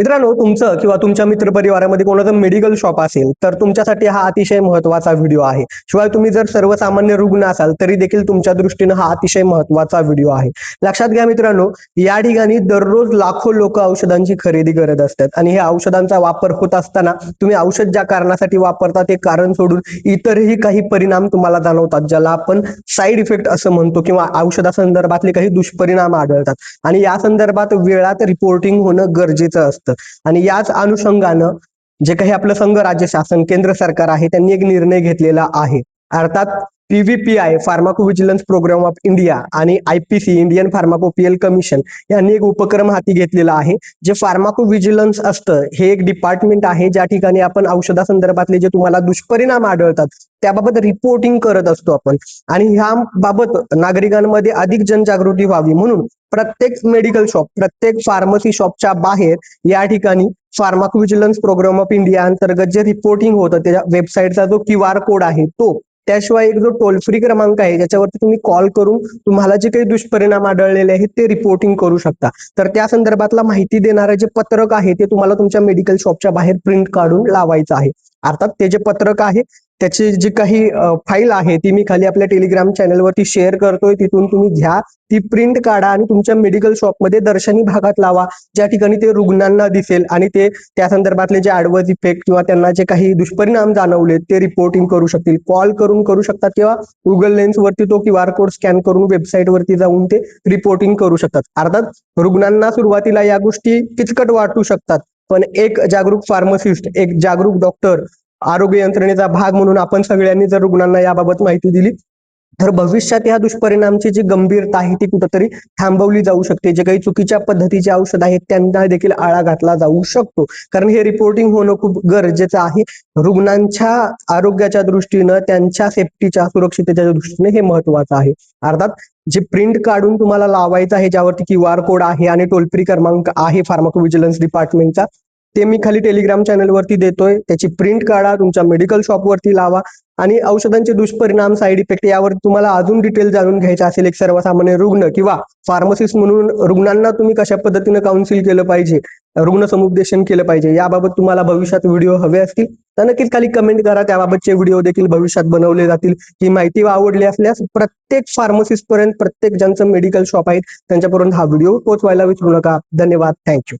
मित्रांनो तुमचं किंवा तुमच्या मित्रपरिवारामध्ये कोणाचं मेडिकल शॉप असेल तर तुमच्यासाठी हा अतिशय महत्त्वाचा व्हिडिओ आहे. शिवाय तुम्ही जर सर्वसामान्य रुग्ण असाल तरी देखील तुमच्या दृष्टीनं हा अतिशय महत्त्वाचा व्हिडिओ आहे. लक्षात घ्या मित्रांनो या ठिकाणी दररोज लाखो लोक औषधांची खरेदी करत असतात. आणि हे औषधांचा वापर होत असताना तुम्ही औषध ज्या कारणासाठी वापरता ते कारण सोडून इतरही काही परिणाम तुम्हाला जाणवतात ज्याला आपण साईड इफेक्ट असं म्हणतो किंवा औषधासंदर्भातले काही दुष्परिणाम आढळतात. आणि या संदर्भात वेळात रिपोर्टिंग होणं गरजेचं असतं. आणि याच अनुषंगानं जे काही आपलं संघ राज्य शासन केंद्र सरकार आहे त्यांनी एक निर्णय घेतलेला आहे. अर्थात PVPI pharmacovigilance programme of India आणि आयपीसी इंडियन फार्माकोपियल कमिशन यांनी एक उपक्रम हाती घेतलेला आहे जे फार्माकोव्हिजिलन्स असतं हे एक डिपार्टमेंट आहे ज्या ठिकाणी आपण औषधासंदर्भातले जे तुम्हाला दुष्परिणाम आढळतात त्याबाबत रिपोर्टिंग करत असतो आपण. आणि ह्या बाबत नागरिकांमध्ये अधिक जनजागृती व्हावी म्हणून प्रत्येक मेडिकल शॉप प्रत्येक फार्मसी शॉपच्या बाहेर या ठिकाणी फार्माकोव्हिजिलन्स प्रोग्राम ऑफ इंडिया अंतर्गत जे रिपोर्टिंग होतं त्या वेबसाईटचा जो क्यू आर कोड आहे तो त्याशिवाय एक जो टोल फ्री क्रमांक आहे ज्याच्यावरती तुम्ही कॉल करून तुम्हाला जे काही दुष्परिणाम आढळलेले आहेत ते रिपोर्टिंग करू शकता. तर त्या संदर्भातला माहिती देणारं जे पत्रक आहे ते तुम्हाला तुमच्या मेडिकल शॉपच्या बाहेर प्रिंट काढून लावायचं आहे. अर्थात ते जे पत्रक आहे त्याची जी काही फाईल आहे ती मी खाली आपल्या टेलिग्राम चॅनलवरती शेअर करतोय. तिथून तुम्ही घ्या. ती प्रिंट काढा आणि तुमच्या मेडिकल शॉपमध्ये दर्शनी भागात लावा. ज्या ठिकाणी ते रुग्णांना दिसेल आणि ते त्या संदर्भातले जे ऍडवर्स इफेक्ट किंवा त्यांना जे काही दुष्परिणाम जाणवले ते रिपोर्टिंग करू शकतील. कॉल करून करू शकतात किंवा गुगल लेन्सवरती तो क्यू आर कोड स्कॅन करून वेबसाईटवरती जाऊन ते रिपोर्टिंग करू शकतात. अर्थात रुग्णांना सुरुवातीला या गोष्टी किचकट वाटू शकतात. पण एक जागरूक फार्मसिस्ट एक जागरूक डॉक्टर आरोग्य यंत्रणेचा भाग म्हणून आपण सगळ्यांनी जर रुग्णांना याबाबत माहिती दिली तर भविष्यात या दुष्परिणामची जी गंभीरता आहे ती कुठंतरी थांबवली जाऊ शकते. जे काही चुकीच्या पद्धतीचे औषध आहेत त्यांना देखील आळा घातला जाऊ शकतो. कारण हे रिपोर्टिंग होणं खूप गरजेचं आहे. रुग्णांच्या आरोग्याच्या दृष्टीनं त्यांच्या सेफ्टीच्या सुरक्षिततेच्या दृष्टीने हे महत्वाचं आहे. अर्थात जे प्रिंट काढून तुम्हाला लावायचं आहे ज्यावरती क्यू आर कोड आहे आणि टोल फ्री क्रमांक आहे फार्माकोव्हिजिलन्स डिपार्टमेंटचा ते मी खाली टेलिग्राम चॅनलवरती देतोय. त्याची प्रिंट काढा तुमच्या मेडिकल शॉपवरती लावा आणि औषधांचे दुष्परिणाम साईड इफेक्ट यावर तुम्हाला अजून डिटेल जाणून घ्यायचं असेल एक सर्वसामान्य रुग्ण किंवा फार्मसिस्ट म्हणून रुग्णांना तुम्ही कशा पद्धतीने काउन्सिल केलं पाहिजे रुग्ण समुपदेशन केलं पाहिजे याबाबत तुम्हाला भविष्यात व्हिडिओ हवे असतील तर नक्कीच खाली कमेंट करा. त्याबाबतचे व्हिडिओ देखील भविष्यात बनवले जातील. ही माहिती आवडली असल्यास प्रत्येक फार्मसिस्ट पर्यंत प्रत्येक ज्यांचं मेडिकल शॉप आहे त्यांच्यापर्यंत हा व्हिडिओ पोहोचवायला विसरू नका. धन्यवाद. थँक्यू